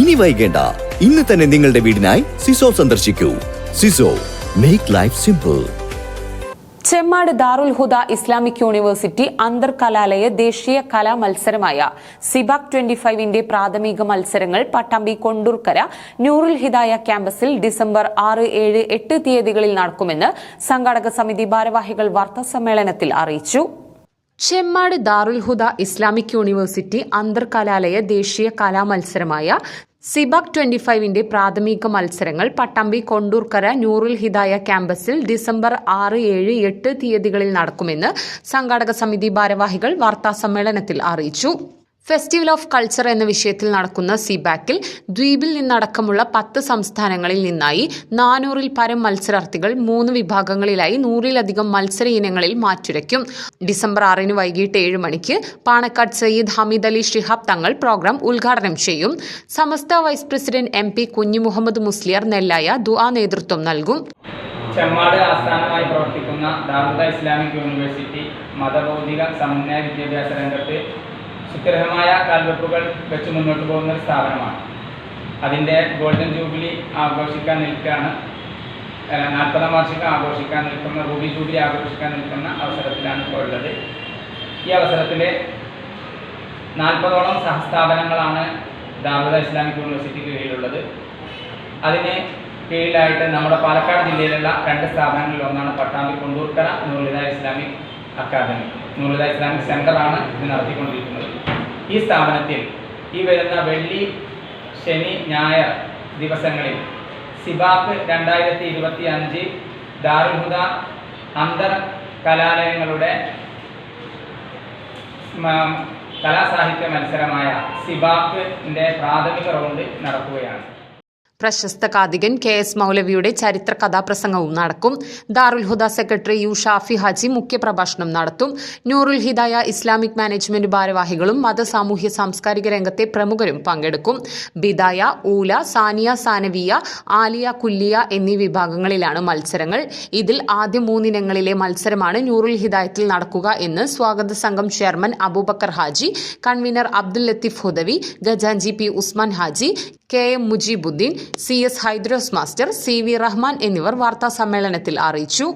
ഇനി വൈകേണ്ട. ഇന്ന് തന്നെ നിങ്ങളുടെ വീടിനായി സിസോ സന്ദർശിക്കൂ. സിസോ make life simple Chemmad Darul Huda Islamic university അന്തർ കലാലയ ദേശീയ കലാ മത്സരമായ സിബാക് ട്വന്റി ഫൈവിന്റെ പ്രാഥമിക മത്സരങ്ങൾ പട്ടാമ്പി കൊണ്ടൂർക്കര നൂറുൽ ഹിദായ ക്യാമ്പസിൽ ഡിസംബർ ആറ് ഏഴ് എട്ട് തീയതികളിൽ നടക്കുമെന്ന് സംഘാടക സമിതി ഭാരവാഹികൾ വാർത്താ സമ്മേളനത്തിൽ അറിയിച്ചു. ചെമ്മാട് ദാറുൽ ഹുദ ഇസ്ലാമിക് യൂണിവേഴ്സിറ്റി അന്തർകലാലയ ദേശീയ കലാമത്സരമായ സിബാക് ട്വന്റി ഫൈവിന്റെ പ്രാഥമിക മത്സരങ്ങൾ പട്ടാമ്പി കൊണ്ടൂർക്കര നൂറുൽ ഹിദായ ക്യാമ്പസിൽ ഡിസംബർ ആറ് ഏഴ് എട്ട് തീയതികളിൽ നടക്കുമെന്ന് സംഘാടക സമിതി ഭാരവാഹികൾ വാർത്താസമ്മേളനത്തിൽ അറിയിച്ചു. ഫെസ്റ്റിവൽ ഓഫ് കൾച്ചർ എന്ന വിഷയത്തിൽ നടക്കുന്ന സിബാക്കിൽ ദ്വീപിൽ നിന്നടക്കമുള്ള പത്ത് സംസ്ഥാനങ്ങളിൽ നിന്നായി നാനൂറിൽ പരം മത്സരാർത്ഥികൾ മൂന്ന് വിഭാഗങ്ങളിലായി നൂറിലധികം മത്സര ഇനങ്ങളിൽ മാറ്റുരയ്ക്കും. ഡിസംബർ ആറിന് വൈകിട്ട് ഏഴ് മണിക്ക് പാണക്കാട് സയ്യിദ് ഹമീദ് അലി ഷിഹാബ് തങ്ങൾ പ്രോഗ്രാം ഉദ്ഘാടനം ചെയ്യും. Samastha vice president M P Kunhumuhammad Musliyar Nellaya ദുആ നേതൃത്വം നൽകും. ചെമ്മാട് ആസ്ഥാനമായി പ്രവർത്തിക്കുന്ന ദാറുദ ഇസ്ലാമിക് യൂണിവേഴ്സിറ്റി മതബൗദ്ധിക സമന്വയ വിദ്യാഭ്യാസ രംഗത്ത് സുഗ്രഹമായ കാൽവെപ്പുകൾ വെച്ച് മുന്നോട്ട് പോകുന്ന ഒരു സ്ഥാപനമാണ്. അതിന്റെ ഗോൾഡൻ ജൂബിലി ആഘോഷിക്കാൻ നിൽക്കുകയാണ്. നാൽപ്പതാം വാർഷികം ആഘോഷിക്കാൻ നിൽക്കുന്ന റൂബി ജൂബിലി ആഘോഷിക്കാൻ നിൽക്കുന്ന അവസരത്തിലാണ് ഇപ്പോൾ ഉള്ളത്. ഈ അവസരത്തിൽ നാൽപ്പതോളം സഹസ്ഥാപനങ്ങളാണ് ദാറുദ ഇസ്ലാമിക് യൂണിവേഴ്സിറ്റിക്ക് കീഴിലുള്ളത്. അതിന് കീഴിലായിട്ട് നമ്മുടെ പാലക്കാട് ജില്ലയിലുള്ള രണ്ട് സ്ഥാപനങ്ങളിൽ ഒന്നാണ് പട്ടാമ്പി കൊണ്ടൂർക്കര നൂറുലിത ഇസ്ലാമിക് അക്കാദമി. നൂറുല ഇസ്ലാമിക് സെന്ററാണ് ഇത് നടത്തിക്കൊണ്ടിരിക്കുന്നത്. ഈ സ്ഥാപനത്തിൽ ഈ വരുന്ന വെള്ളി ശനി ഞായർ ദിവസങ്ങളിൽ സിബാക്ക് രണ്ടായിരത്തി ഇരുപത്തി അഞ്ച് ദാരുഹുദ അന്തർ കലാലയങ്ങളുടെ കലാസാഹിത്യ മത്സരമായ സിബാക്കിന്റെ പ്രാഥമിക റൗണ്ട് നടക്കുകയാണ്. പ്രശസ്ത കാതികൻ കെ എസ് മൗലവിയുടെ ചരിത്ര കഥാപ്രസംഗവും നടക്കും. ദാറുൽ ഹുദ സെക്രട്ടറി യു ഷാഫി ഹാജി മുഖ്യപ്രഭാഷണം നടത്തും. നൂറുൽ ഹിദായ ഇസ്ലാമിക് മാനേജ്മെന്റ് ഭാരവാഹികളും മത സാമൂഹ്യ സാംസ്കാരിക രംഗത്തെ പ്രമുഖരും പങ്കെടുക്കും. ബിദായ ഊല സാനിയ സാനവിയ ആലിയ കുല്ലിയ എന്നീ വിഭാഗങ്ങളിലാണ് മത്സരങ്ങൾ. ഇതിൽ ആദ്യ മൂന്നിനങ്ങളിലെ മത്സരമാണ് നൂറുൽ ഹിദായത്തിൽ നടക്കുക എന്ന് സ്വാഗത സംഘം chairman Abubakar Haji convener Abdul Latheef Hudawi ഖജാൻജി P Usman Haji K M Mujeebuddin C S Haidros master C V Rahman എന്നിവർ വാർത്താ സമ്മേളനത്തിൽ അറിയിച്ചു